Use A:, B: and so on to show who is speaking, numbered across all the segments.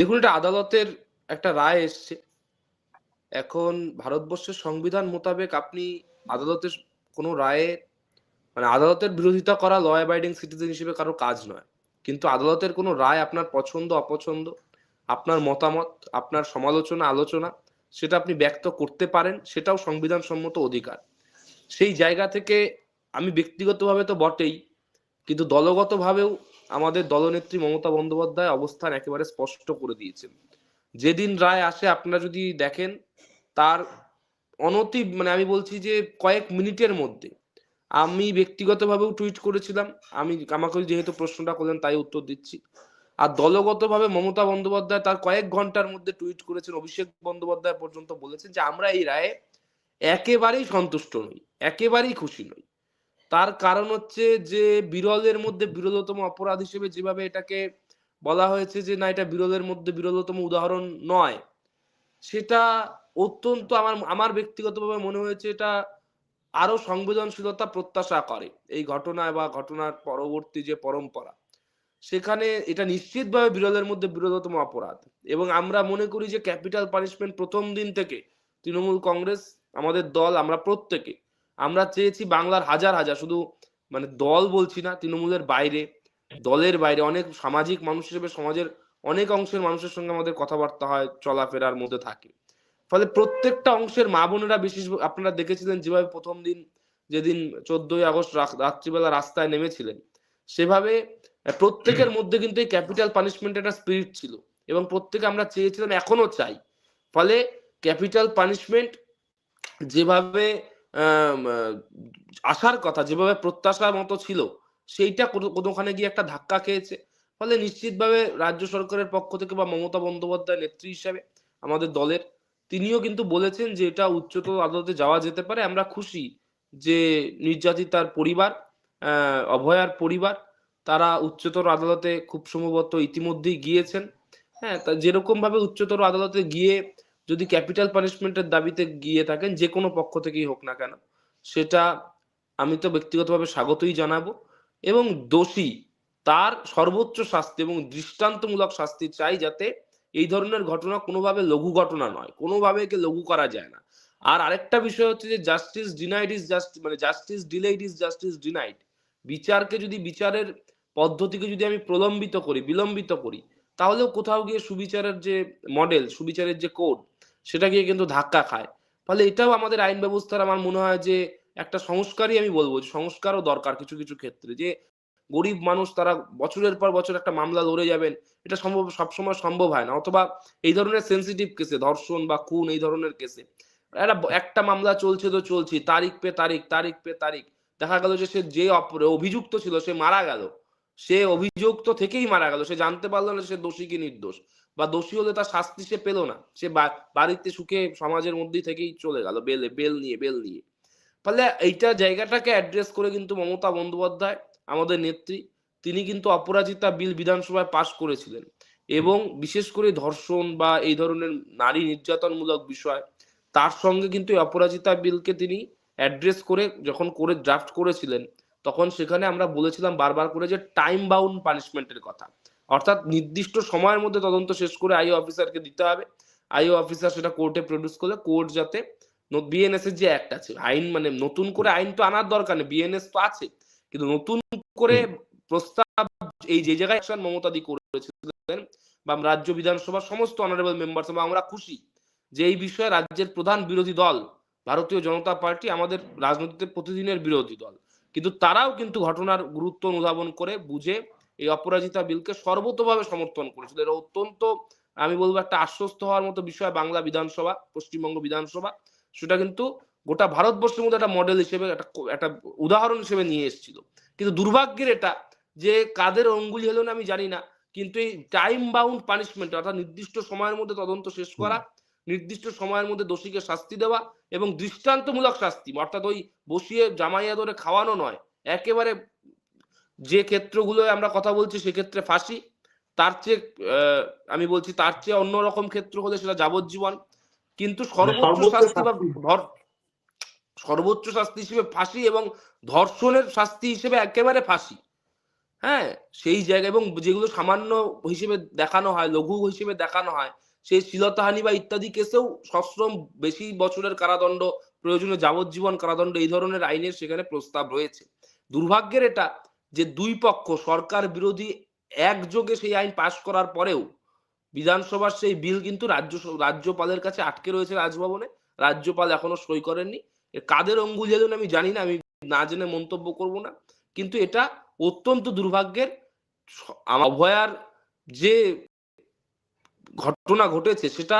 A: দেখুন, এটা আদালতের একটা রায় এসছে। এখন ভারতবর্ষের সংবিধান মোতাবেক আপনি আদালতের কোনো রায়ে মানে আদালতের বিরোধিতা করা ল অ্যাবাইডিং সিটিজেন হিসেবে কারও কাজ নয়। কিন্তু আদালতের কোনো রায় আপনার পছন্দ, অপছন্দ, আপনার মতামত, আপনার সমালোচনা, আলোচনা, সেটা আপনি ব্যক্ত করতে পারেন, সেটাও সংবিধান সম্মত অধিকার। সেই জায়গা থেকে আমি ব্যক্তিগতভাবে তো বটেই, কিন্তু দলগতভাবেও আমাদের দলনেত্রী মমতা বন্দ্যোপাধ্যায় অবস্থান একেবারে স্পষ্ট করে দিয়েছেন। যেদিন রায় আসে, আপনারা যদি দেখেন, তার অনতি মানে আমি বলছি যে কয়েক মিনিটের মধ্যে আমি ব্যক্তিগতভাবেও টুইট করেছিলাম, আমি, আমাকে যেহেতু প্রশ্নটা করলেন, তাই উত্তর দিচ্ছি। আর দলগতভাবে মমতা বন্দ্যোপাধ্যায় তার কয়েক ঘণ্টার মধ্যে টুইট করেছেন, অভিষেক বন্দ্যোপাধ্যায় পর্যন্ত বলেছেন যে আমরা এই রায়ে একেবারেই সন্তুষ্ট নই, একেবারেই খুশি নই। তার কারণ হচ্ছে যে বিরলের মধ্যে বিরলতম অপরাধ হিসেবে যেভাবে এটাকে বলা হয়েছে যে না, এটা বিরলের মধ্যে বিরলতম উদাহরণ নয়। সেটা অত্যন্ত আমার আমার ব্যক্তিগতভাবে মনে হয়েছে এটা আরও সংবেদনশীলতা প্রত্যাশা করে এই ঘটনা বা ঘটনার পরবর্তী যে পরম্পরা। সেখানে এটা নিশ্চিতভাবে বিরলের মধ্যে বিরলতম অপরাধ। এবং আমরা মনে করি যে ক্যাপিটাল পানিশমেন্ট প্রথম দিন থেকে তৃণমূল কংগ্রেস, আমাদের দল, আমরা প্রত্যেকে আমরা চেয়েছি বাংলার হাজার হাজার, শুধু মানে দল বলছি না, তৃণমূলের বাইরে, দলের বাইরে, অনেক সামাজিক মানুষ হিসেবে সমাজের অনেক অংশের মানুষের সঙ্গে আমাদের কথাবার্তা হয়, চলাফেরার মধ্যে থাকে। ফলে প্রত্যেকটা অংশের মা বোনেরা বিশেষ আপনারা দেখেছিলেন যেভাবে প্রথম দিন, যেদিন চোদ্দই আগস্ট রাত্রিবেলা রাস্তায় নেমেছিলেন, সেভাবে প্রত্যেকের মধ্যে কিন্তু এই ক্যাপিটাল পানিশমেন্ট একটা স্পিরিট ছিল এবং প্রত্যেকে আমরা চেয়েছিলাম এখনও চাই। ফলে ক্যাপিটাল পানিশমেন্ট যেভাবে আসার কথা, যেভাবে প্রত্যাশার মতো ছিল, সেইটা কোনোখানে গিয়ে একটা ধাক্কা খেয়েছে। ফলে নিশ্চিতভাবে রাজ্য সরকারের পক্ষ থেকে বা মমতা বন্দ্যোপাধ্যায় নেত্রী হিসাবে আমাদের দলের, তিনিও কিন্তু বলেছেন যে এটা উচ্চতর আদালতে যাওয়া যেতে পারে। আমরা খুশি যে নির্যাতিতার পরিবার অভয়ার পরিবার, তারা উচ্চতর আদালতে খুব সম্ভবত ইতিমধ্যেই গিয়েছেন। হ্যাঁ তা যেরকম ভাবে উচ্চতর আদালতে গিয়ে যদি ক্যাপিটাল পানিশমেন্টের দাবিতে গিয়ে থাকেন, যে কোনো পক্ষ থেকেই হোক না কেন, সেটা আমি তো ব্যক্তিগতভাবে স্বাগতই জানাব। এবং দোষী তার সর্বোচ্চ শাস্তি এবং দৃষ্টান্তমূলক শাস্তি চাই যাতে এই ধরনের ঘটনা কোনোভাবে লঘু ঘটনা নয়, কোনোভাবে একে লঘু করা যায় না। আর আরেকটা বিষয় হচ্ছে যে জাস্টিস ডিনাইড ইজ জাস্ট মানে justice delayed is justice denied বিচারকে যদি বিচারের পদ্ধতিকে যদি আমি প্রলম্বিত করি, বিলম্বিত করি তাহলেও কোথাও গিয়ে সুবিচারের যে মডেল সুবিচারের যে কোড সেটা গিয়ে কিন্তু ধাক্কা খায়। ফলে এটাও আমাদের আইন ব্যবস্থার আমার মনে হয় যে একটা সংস্কারই আমি বলব সংস্কারও দরকার কিছু কিছু ক্ষেত্রে। যে গরিব মানুষ তারা বছরের পর বছর একটা মামলা লড়ে যাবেন, এটা সম্ভব, সবসময় সম্ভব হয় না। অথবা এই ধরনের সেন্সিটিভ কেসে ধর্ষণ বা খুন এই ধরনের কেসে একটা একটা মামলা চলছে তো চলছে, তারিখ পে তারিখ তারিখ পে তারিখ। দেখা গেল যে সে যে অভিযুক্ত ছিল, সে মারা গেল। সে অভিযোগ তো থেকেই মারা গেল। সে জানতে পারল না সে দোষী কি নির্দোষ। বা দোষী হলে তার শাস্তি সে পেল না। সে বাড়িতে সুখে সমাজের মধ্যেই থেকেই চলে গেল, বেলে, বেল নিয়ে বেল নিয়ে ফলে এইটা জায়গাটাকে অ্যাড্রেস করে কিন্তু মমতা বন্দ্যোপাধ্যায়, আমাদের নেত্রী, তিনি কিন্তু অপরাজিতা বিল বিধানসভায় পাশ করেছিলেন। এবং বিশেষ করে ধর্ষণ বা এই ধরনের নারী নির্যাতনমূলক বিষয়, তার সঙ্গে কিন্তু অপরাজিতা বিলকে তিনি অ্যাড্রেস করে যখন করে ড্রাফট করেছিলেন তখন সেখানে আমরা বলেছিলাম বারবার করে যে টাইম বাউন্ড পানিশমেন্টের কথা। অর্থাৎ নির্দিষ্ট সময়ের মধ্যে তদন্ত শেষ করে আইও অফিসারকে দিতে হবে। আইও অফিসার সেটা কোর্টে প্রডিউস করলে কোর্ট যাতে বিএনএস এর যে অ্যাক্ট আছে আইন মানে নতুন করে আইন তো আনার দরকার নেই বিএনএস তো আছে। কিন্তু নতুন করে প্রস্তাব এই যে জায়গায় মমতা দি করেছিলেন বা রাজ্য বিধানসভার সমস্ত অনারেবল মেম্বার বা আমরা খুশি যে এই বিষয়ে রাজ্যের প্রধান বিরোধী দল ভারতীয় জনতা পার্টি আমাদের রাজনীতিতে প্রতিদিনের বিরোধী দল। কিন্তু তারাও কিন্তু ঘটনার গুরুত্ব অনুধাবন করে বুঝে এই অপরাজিতা বিলকে সর্বতভাবে সমর্থন করেছিল। এটা অত্যন্ত, আমি বলব, একটা আশ্বস্ত হওয়ার মতো বিষয় বাংলা বিধানসভা, পশ্চিমবঙ্গ বিধানসভা। সেটা কিন্তু গোটা ভারতবর্ষের মধ্যে একটা মডেল হিসেবে, একটা একটা উদাহরণ হিসেবে নিয়ে এসেছিল। কিন্তু দুর্ভাগ্যের এটা যে কাদের অঙ্গুলি হলো না আমি জানি না, কিন্তু এই টাইম বাউন্ড পানিশমেন্ট অর্থাৎ নির্দিষ্ট সময়ের মধ্যে তদন্ত শেষ করা নির্দিষ্ট সময়ের মধ্যে দোষীকে শাস্তি দেওয়া এবং দৃষ্টান্তমূলক শাস্তি অর্থাৎ ওই বসিয়ে জামাইয়া ধরে খাওয়ানো নয়। একেবারে যে ক্ষেত্রগুলো আমরা কথা বলছি সেক্ষেত্রে ফাঁসি তার চেয়ে আমি বলছি তার চেয়ে অন্যরকম ক্ষেত্র হলে সেটা যাবজ্জীবন। কিন্তু সর্বোচ্চ শাস্তি বা সর্বোচ্চ শাস্তি হিসেবে ফাঁসি এবং ধর্ষণের শাস্তি হিসেবে একেবারে ফাঁসি। হ্যাঁ সেই জায়গা এবং যেগুলো সামান্য হিসেবে দেখানো হয় লঘু হিসেবে দেখানো হয় সেই শ্লীলতাহানি বা ইত্যাদি কেসেও সশ্রম বেশি বছরের কারাদণ্ড, প্রয়োজনীয় যাবজ্জীবন কারাদণ্ড এই ধরনের আইনের সেখানে প্রস্তাব রয়েছে। দুর্ভাগ্যের এটা যে দুই পক্ষ সরকার বিরোধী একযোগে সেই আইন পাশ করার পরেও বিধানসভার সেই বিল কিন্তু রাজ্য রাজ্যপালের কাছে আটকে রয়েছে রাজভবনে। রাজ্যপাল এখনও সই করেননি। কাদের অঙ্গুলি আমি জানি না, আমি না জেনে মন্তব্য করব না। কিন্তু এটা অত্যন্ত দুর্ভাগ্যের অভয়ার যে ঘটনা ঘটেছে সেটা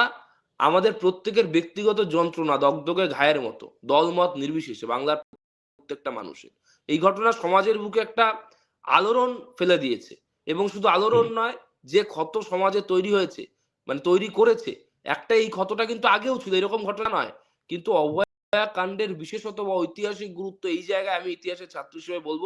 A: আমাদের প্রত্যেকের ব্যক্তিগত যন্ত্রণা দগদগে ঘায়ের মতো দলমত নির্বিশেষে বাংলার প্রত্যেকটা মানুষের। এই ঘটনা সমাজের বুকে একটা আলোড়ন ফেলে দিয়েছে এবং শুধু আলোড়ন নয় যে ক্ষত সমাজে তৈরি হয়েছে মানে তৈরি করেছে একটা এই ক্ষতটা কিন্তু আগেও ছিল এরকম ঘটনা নয়। কিন্তু অভয়া কাণ্ডের বিশেষত বা ঐতিহাসিক গুরুত্ব এই জায়গায় আমি ইতিহাসের ছাত্র হিসেবে বলব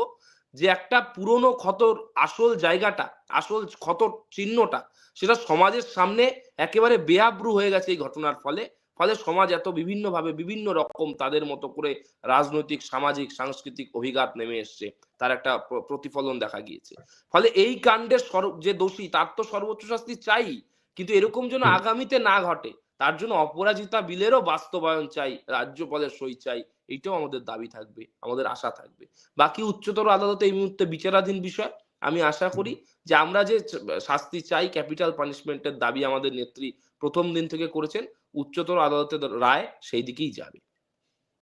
A: যে একটা পুরনো ক্ষতর আসল জায়গাটা আসল ক্ষতর চিহ্নটা সেটা সমাজের সামনে একেবারে বেআব্রু হয়ে গেছে এই ঘটনার ফলে। ফলে সমাজ এত বিভিন্নভাবে বিভিন্ন রকম তাদের মতো করে রাজনৈতিক সামাজিক সাংস্কৃতিক অভিঘাত নেমে এসছে তার একটা প্রতিফলন দেখা গিয়েছে। ফলে এই কাণ্ডের যে দোষী তার তো সর্বোচ্চ শাস্তি চাই কিন্তু এরকম যেন আগামীতে না ঘটে তার জন্য অপরাজিতা বিলেরও বাস্তবায়ন চাই, রাজ্যপালের সই চাই এইটাও আমাদের দাবি থাকবে, আমাদের আশা থাকবে। বাকি উচ্চতর আদালতে এই মুহূর্তে বিচারাধীন বিষয়। আমি আশা করি যে আমরা যে শাস্তি চাই, ক্যাপিটাল পানিশমেন্টের দাবি আমাদের নেত্রী প্রথম দিন থেকে করেছেন, উচ্চতর আদালতের রায় সেই দিকেই যাবে।